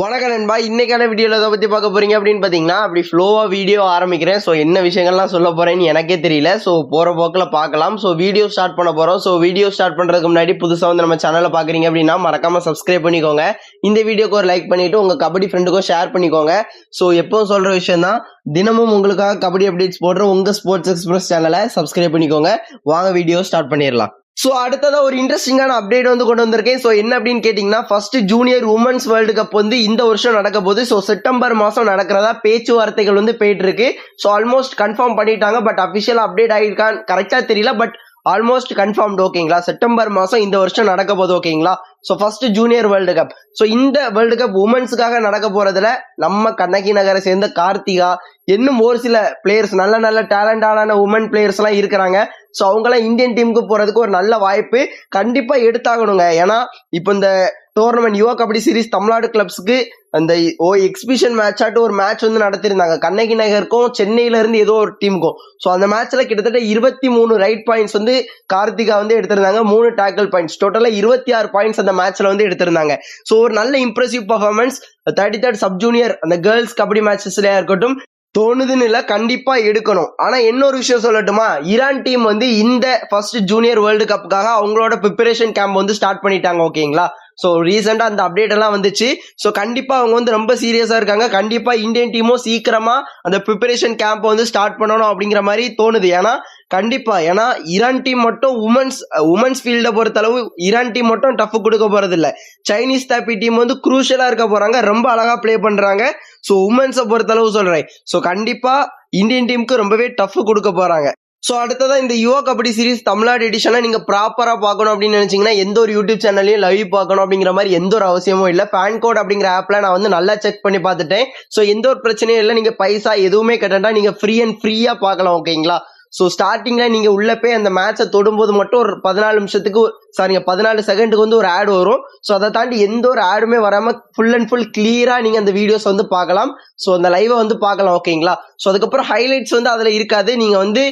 வணக்கம் நண்பா. இன்னைக்கான வீடியோவில் எதை பற்றி பார்க்க போறீங்க அப்படின்னு பார்த்தீங்கன்னா அப்படி ஃப்ளோவாக வீடியோ ஆரம்பிக்கிறேன். ஸோ என்ன விஷயங்கள்லாம் சொல்ல போறேன்னு எனக்கே தெரியல. ஸோ போகிற போக்கில் பார்க்கலாம். ஸோ வீடியோ ஸ்டார்ட் பண்ண போகிறோம் ஸோ வீடியோ ஸ்டார்ட் பண்ணுறதுக்கு முன்னாடி புதுசாக வந்து நம்ம சேனலை பார்க்குறீங்க அப்படின்னா மறக்காமல் சப்ஸ்கிரைப் பண்ணிக்கோங்க. இந்த வீடியோக்கு ஒரு லைக் பண்ணிட்டு உங்கள் கபடி ஃப்ரெண்டுக்கும் ஷேர் பண்ணிக்கோங்க. ஸோ எப்போவும் சொல்கிற விஷயம் தான் தினமும் உங்களுக்காக கபடி அப்டேட்ஸ் போடுற உங்கள் ஸ்போர்ட்ஸ் எக்ஸ்பிரஸ் சேனலை சப்ஸ்கிரைப் பண்ணிக்கோங்க. வாங்க வீடியோ ஸ்டார்ட் பண்ணிடலாம். ஸோ அடுத்ததா ஒரு இன்ட்ரெஸ்டிங்கான அப்டேட் வந்து கொண்டு வந்திருக்கேன். ஸோ என்ன அப்படின்னு கேட்டிங்கன்னா first junior women's world cup வந்து இந்த வருஷம் நடக்க போகுது. ஸோ செப்டம்பர் மாதம் நடக்கிறதா பேச்சுவார்த்தைகள் வந்து போயிட்டு இருக்கு. ஸோ ஆல்மோஸ்ட் கன்ஃபார்ம் பண்ணிட்டாங்க பட் அஃபிஷியல் அப்டேட் ஆகிருக்கான்னு கரெக்டாக தெரியல. பட் ஆல்மோஸ்ட் கன்ஃபார்ம்டு ஓகேங்களா செப்டம்பர் மாதம் இந்த வருஷம் நடக்க போகுது ஓகேங்களா so first junior world cup so இந்த வேர்ல்டு கப் உமன்ஸுக்காக நடக்க போகிறதுல நம்ம கண்ணகி நகரை சேர்ந்த கார்த்திகா இன்னும் ஒரு சில பிளேயர்ஸ் நல்ல நல்ல டேலண்டான உமன் பிளேயர்ஸ்லாம் இருக்கிறாங்க. ஸோ அவங்களாம் இந்தியன் டீமுக்கு போகிறதுக்கு ஒரு நல்ல வாய்ப்பு கண்டிப்பாக எடுத்தாகணுங்க. ஏன்னா இப்போ இந்த டோர்னமெண்ட் யுவா கபடி சீரிஸ் தமிழ்நாடு கிளப்ஸ்க்கு அந்த ஓ எக்ஸிபிஷன் மேட்சாட்டு ஒரு மேட்ச் வந்து நடத்திருந்தாங்க கண்ணகி நகருக்கும் சென்னையில இருந்து ஏதோ ஒரு டீமுக்கும் ஸோ அந்த மேட்ச்ல கிட்டத்தட்ட இருபத்தி மூணு ரைட் பாயிண்ட்ஸ் வந்து கார்த்திகா வந்து எடுத்திருந்தாங்க. மூணு டேக்கிள் பாயிண்ட்ஸ் டோட்டலா இருபத்தி ஆறு பாயிண்ட்ஸ் அந்த மேட்ச்ல வந்து எடுத்திருந்தாங்க. ஸோ ஒரு நல்ல impressive performance thirty third sub junior அந்த கேர்ள்ஸ் கபடி மேட்சஸ்லயா இருக்கட்டும் தோணுதுன்னு இல்லை கண்டிப்பாக எடுக்கணும். ஆனால் இன்னொரு விஷயம் சொல்லட்டுமா? ஈரான் டீம் வந்து இந்த ஃபர்ஸ்ட் ஜூனியர் வேர்ல்டு கப்புக்காக அவங்களோட ப்ரிப்பரேஷன் கேம்ப் வந்து ஸ்டார்ட் பண்ணிட்டாங்க ஓகேங்களா ஸோ ரீசெண்டாக அந்த அப்டேட் எல்லாம் வந்துச்சு. ஸோ கண்டிப்பாக அவங்க வந்து ரொம்ப சீரியஸாக இருக்காங்க. கண்டிப்பாக இந்தியன் டீமும் சீக்கிரமாக அந்த ப்ரிப்பரேஷன் கேம்ப்பை வந்து ஸ்டார்ட் பண்ணணும் அப்படிங்கிற மாதிரி தோணுது. ஏன்னா கண்டிப்பாக ஏன்னா ஈரான் டீம் மட்டும் உமன்ஸ் உமன்ஸ் ஃபீல்டை பொறுத்தளவு ஈரான் டீம் மட்டும் டஃப் கொடுக்க போகிறது இல்லை சைனீஸ் தாப்பி டீம் வந்து குரூஷலாக இருக்க போகிறாங்க ரொம்ப அழகாக ப்ளே பண்ணுறாங்க ஸோ உமன்ஸை பொறுத்தளவு சொல்கிறேன் ஸோ கண்டிப்பாக இந்தியன் டீமுக்கு ரொம்பவே டஃப் கொடுக்க போகிறாங்க ஸோ அடுத்ததான் இந்த யுவா கபடி சீரிஸ் தமிழ்நாடு எடிஷனை நீங்கள் ப்ராப்பராக பார்க்கணும் அப்படின்னு நினச்சிங்கன்னா எந்த ஒரு யூடியூப் சேனல்லையும் லைவ் பார்க்கணும் அப்படிங்கிற மாதிரி எந்த ஒரு அவசியமும் இல்லை. பேன் கோட் அப்படிங்கிற ஆப்பில் நான் வந்து நல்லா செக் பண்ணி பார்த்துட்டேன். ஸோ எந்த ஒரு பிரச்சனையும் இல்லை. நீங்கள் பைசா எதுவுமே கட்டண்டா நீங்கள் ஃப்ரீ அண்ட் ஃப்ரீயாக பார்க்கலாம் ஓகேங்களா ஸோ ஸ்டார்டிங்ல நீங்க உள்ள போய் அந்த மேட்சை தொடும்போது மட்டும் ஒரு பதினாலு நிமிஷத்துக்கு சாரிங்க பதினாலு செகண்டுக்கு வந்து ஒரு ஆட் வரும். ஸோ அதை தாண்டி எந்த ஒரு ஆடுமே வராம ஃபுல் அண்ட் ஃபுல் கிளியரா நீங்க அந்த வீடியோஸ் வந்து பார்க்கலாம். ஸோ அந்த லைவை வந்து பார்க்கலாம் ஓகேங்களா ஸோ அதுக்கப்புறம் ஹைலைட்ஸ் வந்து அதுல இருக்காது. நீங்க வந்து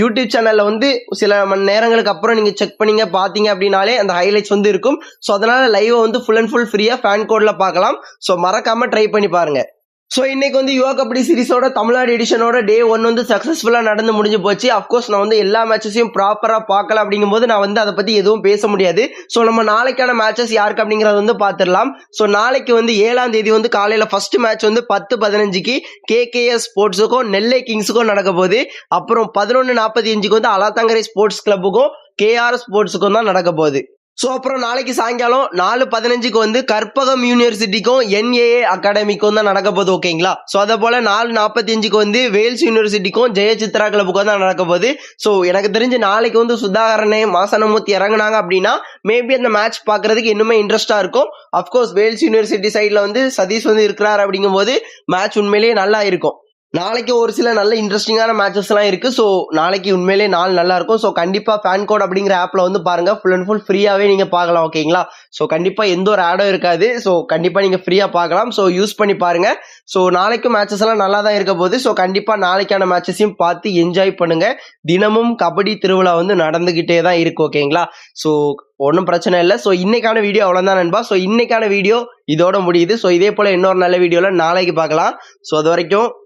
யூடியூப் சேனல்ல வந்து சில மணி நேரங்களுக்கு அப்புறம் நீங்க செக் பண்ணீங்க பாத்தீங்க அப்படின்னாலே அந்த ஹைலைட்ஸ் வந்து இருக்கும். ஸோ அதனால லைவை வந்து ஃபுல் அண்ட் ஃபுல் ஃப்ரீயா ஃபேன் கோட்ல பார்க்கலாம். ஸோ மறக்காம ட்ரை பண்ணி பாருங்க. ஸோ இன்னைக்கு வந்து யுவா கபடி சீரிஸோட தமிழ்நாடு எடிஷனோட டே ஒன் வந்து சக்ஸஸ்ஃபுல்லாக நடந்து முடிஞ்சு போச்சு. அஃப்கோர்ஸ் நான் வந்து எல்லா மேட்சஸையும் ப்ராப்பராக பார்க்கல அப்படிங்கும்போது நான் வந்து அதை பற்றி எதுவும் பேச முடியாது. ஸோ நம்ம நாளைக்கான மேட்சஸ் யாருக்கு அப்படிங்கிறத வந்து பார்த்துடலாம். ஸோ நாளைக்கு வந்து ஏழாம் தேதி வந்து காலையில் ஃபர்ஸ்ட் மேட்ச் வந்து பத்து பதினஞ்சுக்கு கேகேஎஸ் ஸ்போர்ட்ஸுக்கும் நெல்லை கிங்ஸுக்கும் நடக்க போகுது. அப்புறம் பதினொன்று நாற்பத்தி அஞ்சுக்கு வந்து அலாத்தங்கரை ஸ்போர்ட்ஸ் கிளப்புக்கும் கேஆர் ஸ்போர்ட்ஸுக்கும் தான் நடக்க போகுது. ஸோ அப்புறம் நாளைக்கு சாயங்காலம் நாலு பதினஞ்சுக்கு வந்து கற்பகம் யூனிவர்சிட்டிக்கும் என்ஏஏ அகாடமிக்கும் தான் நடக்க போகுது ஓகேங்களா ஸோ அதே போல் நாலு நாற்பத்தி அஞ்சுக்கு வந்து வேல்ஸ் யூனிவர்சிட்டிக்கும் ஜெயசித்ரா கிளப்புக்கும் தான் நடக்க போகுது. ஸோ எனக்கு தெரிஞ்சு நாளைக்கு வந்து சுதாகரனே மாசனமூர்த்தி இறங்குனாங்க அப்படின்னா மேபி அந்த மேட்ச் பார்க்கறதுக்கு இன்னுமே இன்ட்ரெஸ்ட்டாக இருக்கும். அஃப்கோர்ஸ் வேல்ஸ் யூனிவர்சிட்டி சைடில் வந்து சதீஷ் வந்து இருக்கிறார் அப்படிங்கும்போது மேட்ச் உண்மையிலேயே நல்லா இருக்கும். நாளைக்கு ஒரு சில நல்ல இன்ட்ரெஸ்டிங்கான மேட்சஸ்லாம் இருக்குது ஸோ நாளைக்கு உண்மையிலே நாள் நல்லா இருக்கும். ஸோ கண்டிப்பாக ஃபேன் கோட் அப்படிங்கிற ஆப்பில் வந்து பாருங்கள் ஃபுல் அண்ட் ஃபுல் ஃப்ரீயாகவே நீங்கள் பார்க்கலாம் ஓகேங்களா ஸோ கண்டிப்பாக எந்த ஒரு ஆடும் இருக்காது. ஸோ கண்டிப்பாக நீங்கள் ஃப்ரீயாக பார்க்கலாம். ஸோ யூஸ் பண்ணி பாருங்கள் ஸோ நாளைக்கும் மேட்சஸ் எல்லாம் நல்லா தான் இருக்க போகுது. ஸோ கண்டிப்பாக நாளைக்கான மேட்சஸையும் பார்த்து என்ஜாய் பண்ணுங்கள் தினமும் கபடி திருவிழா வந்து நடந்துக்கிட்டே தான் இருக்குது ஓகேங்களா ஸோ ஒன்றும் பிரச்சனை இல்லை. ஸோ இன்னைக்கான வீடியோ அவ்வளோதான் நண்பா. ஸோ இன்னைக்கான வீடியோ இதோட முடியுது. ஸோ இதே போல் இன்னொரு நல்ல வீடியோவில் நாளைக்கு பார்க்கலாம். ஸோ அது வரைக்கும்